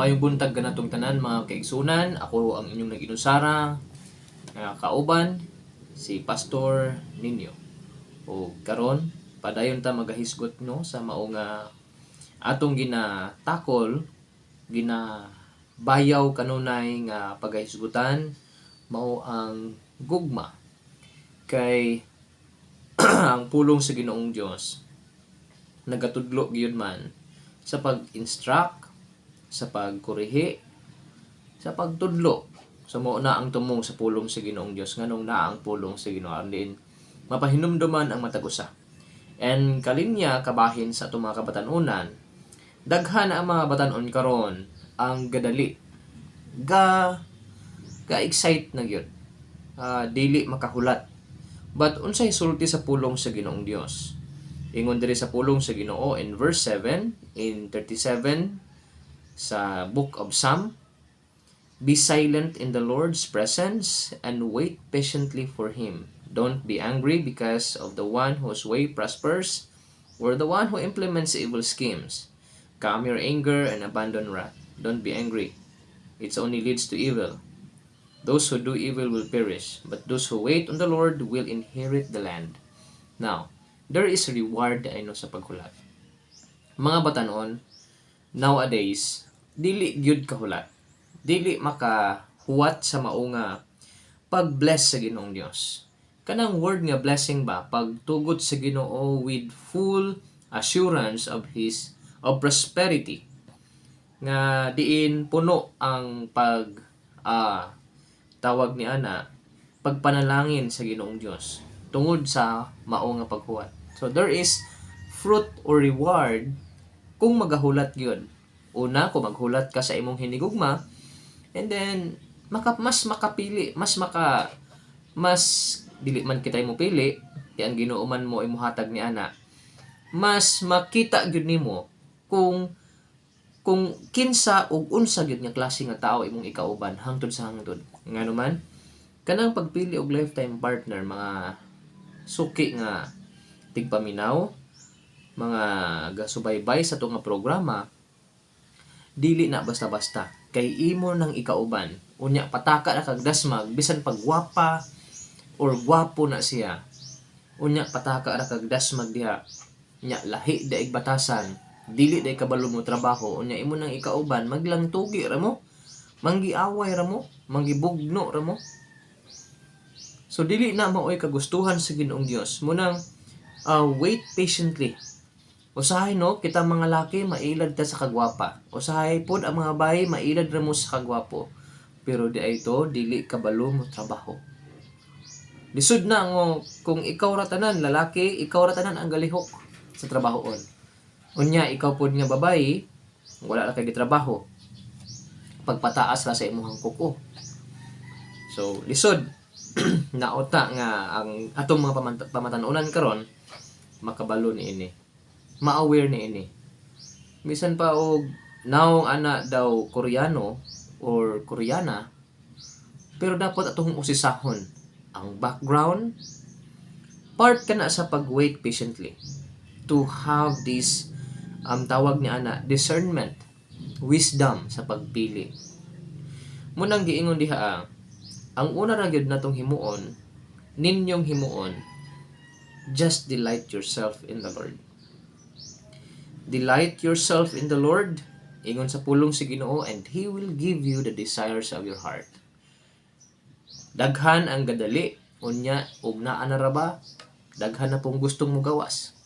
Mayong buntag ka natong tanan mga kaigsunan. Ako ang inyong nag-inusara, nga kauban, si Pastor Ninyo. O karon padayon ta magahisgot no sa mao nga atong ginatakol, gina bayaw kanunay nga pagahisgutan mao ang gugma kay ang pulong sa Ginoong Dios nagatudlo gyud man sa pag-instruct sa pagkurihi sa pagtudlo. Sa mo na ang tumong sa pulong sa Ginoong Dios nganong na ang pulong sa Ginoo din mapahinumduman ang matag usa and kalinya kabahin sa atong mga kabatanunan daghan ang mga batanon karon ang gadali. Ga ga excite na gyud. Ah, dili makahulat. But unsay sulti sa pulong sa Ginoong Dios ingon diri sa pulong sa Ginoo in verse 7 in 37 sa book of Psalm Be silent in the Lord's presence and wait patiently for him. Don't be angry because of the one whose way prospers or the one who implements evil schemes. Calm your anger and abandon wrath. Don't be angry. It only leads to evil. Those who do evil will perish, but those who wait on the Lord will inherit the land. Now, there is a reward ano sa paghulat. Mga batanon, nowadays, dili gyud kahulat. Dili makahuwat sa maunga pag-bless sa Ginoong Dios. Kanang word nga blessing ba pagtugot sa Ginoo with full assurance of his of prosperity nga diin puno ang pag ah, tawag ni ana pagpanalangin sa Ginoong Dios tungod sa mao nga paghuwat. So there is fruit or reward kung magahulat gyud. Una, kung maghulat ka sa imong hinigugma, and then maka, mas makapili, mas maka mas dili man kita mo pili, di ang Ginoo man mo imuhatag ni ana. Mas makita gyud nimo kung kung kinsa ug unsa gyud nga klase nga tao imong ikauban hangtod sa hangtod. Ngano man, kanang pagpili og lifetime partner mga suki nga tigpaminaw, mga gasubaybay sa to nga programa, dili na basta-basta. Kay imo nang ikauban, unya pataka na kag dasmag bisan pag gwapa or gwapo na siya. Unya pataka na kag dasmag diha. Nya lahi daig batasan, dili daig kabalo mo trabaho, unya imo nang ikauban maglangtugi ra mo. Manggiaway ra mo, manggibugno ra mo. So dili na maoy kagustuhan sa Ginoong Dios. Munang uh, wait patiently. Usahay no, kita mga laki mailad ta sa kagwapa. Usahay pod ang mga bayi mailad ra mo sa kagwapo. Pero di ay ito, dili kabalo mo trabaho. Lisod na ngo kung ikaw ra tanan lalaki, ikaw ra tanan ang galihok sa trabahoon. Unya ikaw pod nga babayi, wala ra kay gitrabaho. Pagpataas ra sa imong kuko. So, lisod nauta nga ang atong mga pamatanunan karon makabalo ni ini ma-aware ni ini. Bisan pa og naong ana daw Koreano or Koreana pero dapat atong usisahon ang background. Part kana sa pag-wait patiently to have this um, tawag ni ana discernment wisdom sa pagpili. Munang giingon diha ang una ra gyud natong himuon ninyong himuon just delight yourself in the Lord delight yourself in the Lord. Ingon sa pulong si Ginoo and he will give you the desires of your heart. Daghan ang gadali. Unya ug naa na ra ba? Daghan na pong gustong mo gawas.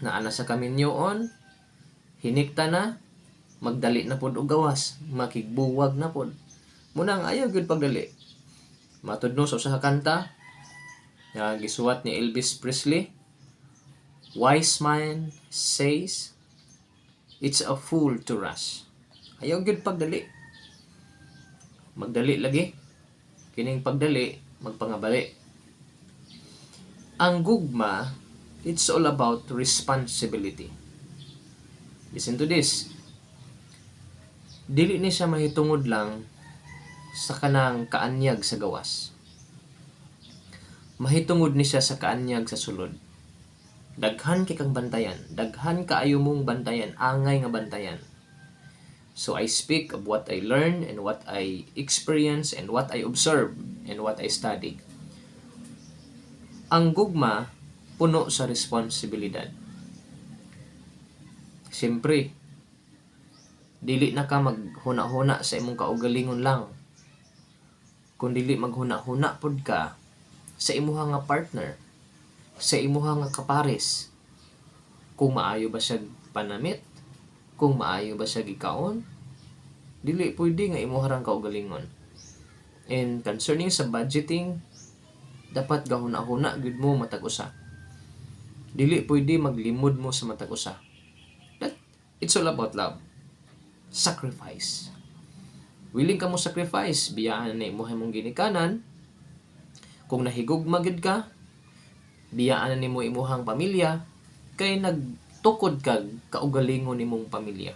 Naa na sa kaminyoon hinikta na. Magdali na pod og gawas. Makigbuwag na pod munang ayaw gyud pagdali. Matudno sa usa ka kanta. Nga gisuwat ni Elvis Presley wise man says it's a fool to rush. Ayaw gyud pagdali. Magdali lagi. Kining pagdali magpangabali. Ang gugma it's all about responsibility. Listen to this. Dili ni siya mahitungod lang sa kanang kaanyag sa gawas. Mahitungod ni siya sa kaanyag sa sulod. Daghan kay kang bantayan, daghan kaayo mong bantayan, angay nga bantayan. So I speak of what I learn and what I experience and what I observe and what I study. Ang gugma puno sa responsibilidad. Siyempre, dili na ka maghuna-huna sa imong kaugalingon lang. Kung dili maghuna-huna pod ka sa imuha nga partner, sa imuha nga kapares. Kung maayo ba siya panamit, kung maayo ba siya gikaon, dili pwede nga imuha rang kaugalingon. And concerning sa budgeting, dapat gahuna-huna gud mo matag usa. Dili pwede maglimod mo sa matag usa. That it's all about love. Sacrifice. Willing ka mo sacrifice, biyaan na imuhay mong ginikanan. Kung nahigugma gid ka, biyaan nimo imuhang pamilya kay nagtukod kag kaugalingon nimong pamilya.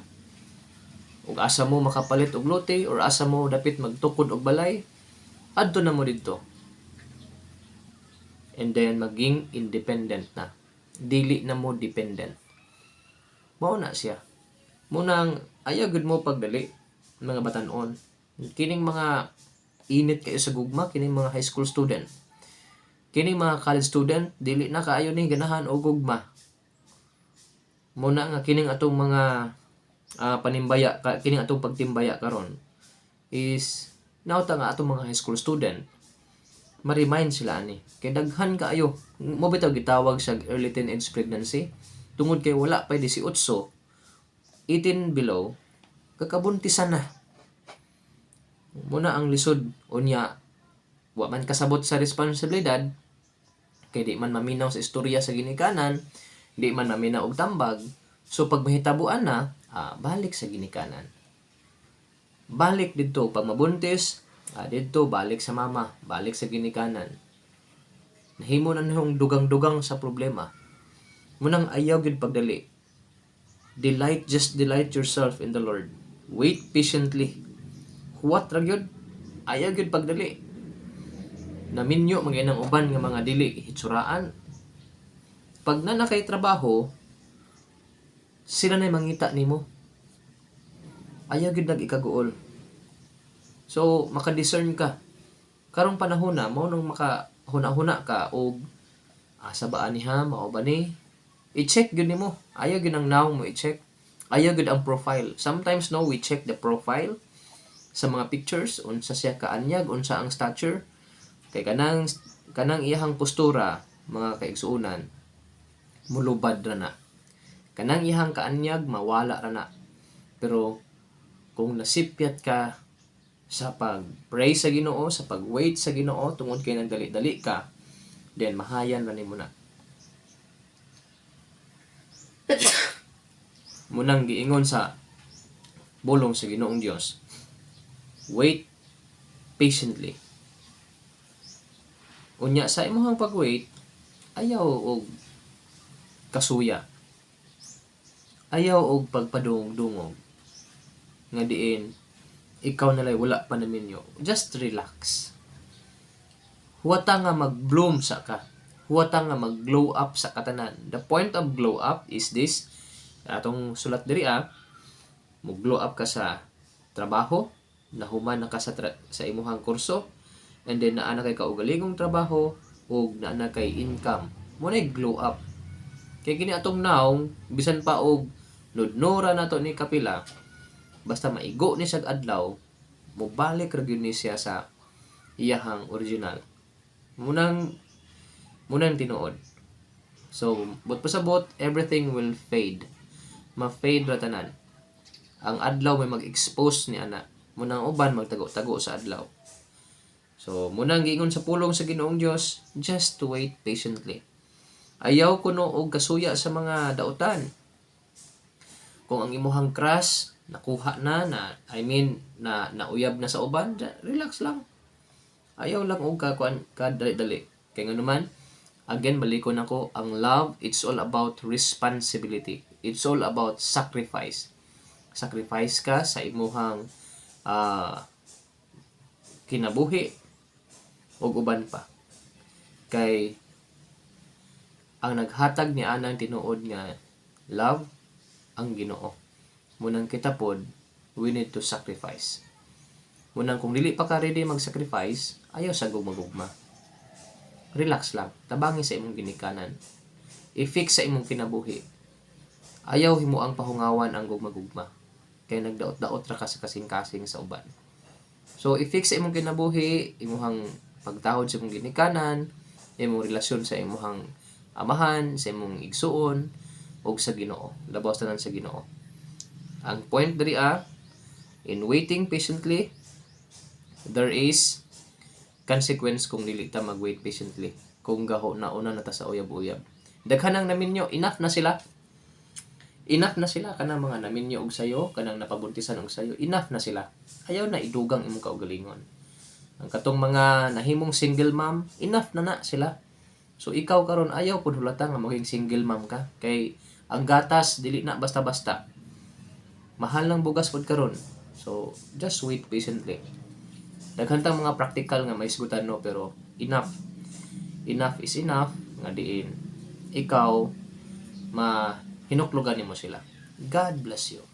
Ug asa mo makapalit og lote or asa mo dapit magtukod og balay, adto na mo didto. And then maging independent na. Dili na mo dependent. Mao na siya. Munang ayaw gud mo pagdali mga batanon. Kining mga init kayo sa gugma, kining mga high school student. Kining mga college student, dili na kaayo ning ganahan o gugma. Muna nga kining atong mga ah, panimbaya, kining atong pagtimbaya karon is nauta nga atong mga high school student. Ma-remind sila ani kay daghan kaayo. Mo bitaw gitawag sa early teenage pregnancy. Tungod kay wala pa 18 18 below kakabuntisan na. Muna ang lisod unya wa man kasabot sa responsibilidad kay di man maminaw sa istorya sa ginikanan di man maminaw og tambag. So pag mahitabuan na ah, balik sa ginikanan. Balik dito pag mabuntis ah, dito balik sa mama balik sa ginikanan. Nahimo na nihong dugang-dugang sa problema. Munang ayaw gid pagdali. Delight just delight yourself in the Lord. Wait patiently. What ra gyud? Ayaw gyud pagdali naminyo mga inang uban nga mga dili hitsuraan. Pag na na kay trabaho sila na mangita nimo. Ayaw gyud nag ikaguol so maka-discern ka. Karong panahon na mo nung maka huna-huna ka og asa ba ani ha? Mao ba ni? I-check gyud nimo. Ayaw gyud ang now mo i-check. Ayaw gyud ang profile. Sometimes no we check the profile sa mga pictures unsa siya kaanyag unsa ang stature kay kanang kanang iyahang postura mga kaigsuunan mulubad ra na kanang iyahang kaanyag mawala ra na pero kung nasipyat ka sa pag-pray sa Ginoo, sa pag-wait sa Ginoo tungod kay nagdali-dali ka, then mahayan ra nimo na. Munang giingon sa bulong sa Ginoong Dios. Wait patiently. Unya sa imong pag-wait, ayaw og kasuya. Ayaw og pagpadungog-dungog. Nga diin, ikaw nalay wala pa namin yo. Just relax. Huwata nga mag-bloom sa ka. Huwata nga mag-glow up sa katanan. The point of glow up is this. Atong sulat diri ah. Mag-glow up ka sa trabaho. Nahuman na ka sa, sa imuhang kurso. And then naa na kay kaugalingong trabaho. O naa na kay income. Muna glow up. Kaya kini atong now, bisan pa og nudnora na to ni kapila, basta maigo ni siya adlaw mobalik ra ni siya sa iyahang original munang munang tinuod so but pasabot everything will fade ma-fade ra tanan ang adlaw may mag-expose ni ana munang uban magtago-tago sa adlaw so munang giingon sa pulong sa Ginoong Dios just to wait patiently. Ayaw kuno og kasuya sa mga dautan. Kung ang imuhang crush nakuha na na I mean na nauyab na sa uban relax lang. Ayaw lang og ka kuan ka dali-dali. Kay nga naman again balikon ako ang love it's all about responsibility. It's all about sacrifice. Sacrifice ka sa imuhang ah, kinabuhi ug uban pa kay ang naghatag ni anang tinuod nga love ang Ginoo munang kita pod we need to sacrifice. Munang kung dili pa ka ready mag-sacrifice, ayaw sa gumagugma. Relax lang. Tabangi sa imong ginikanan. I-fix sa imong kinabuhi. Ayaw himo ang pahungawan ang gugmagugma. Kaya nagdaot-daot ra ka sa kasing-kasing sa uban. So, i-fix sa imong kinabuhi, imuhang pagtahod sa imong ginikanan, imong relasyon sa imong amahan, sa imong igsuon, o sa ginoo. Labaw tanan sa ginoo. Ang point diri ah, in waiting patiently, there is consequence kung dili ta mag-wait patiently. Kung gaho na una na ta sa uyab-uyab. Daghanang naminyo, enough na sila. Enough na sila kanang mga naminyo og sayo, kanang napabuntisan og sayo, enough na sila. Ayaw na idugang imong kaugalingon. Ang katong mga nahimong single mom, enough na na sila. So ikaw karon ayaw pud hulata nga maging single mom ka kay ang gatas dili na basta-basta. Mahal ng bugas pud karon. So just wait patiently. Daghantang mga practical nga maisgutan no pero enough. Enough is enough nga diin ikaw ma hinuklugan nimo sila. God bless you.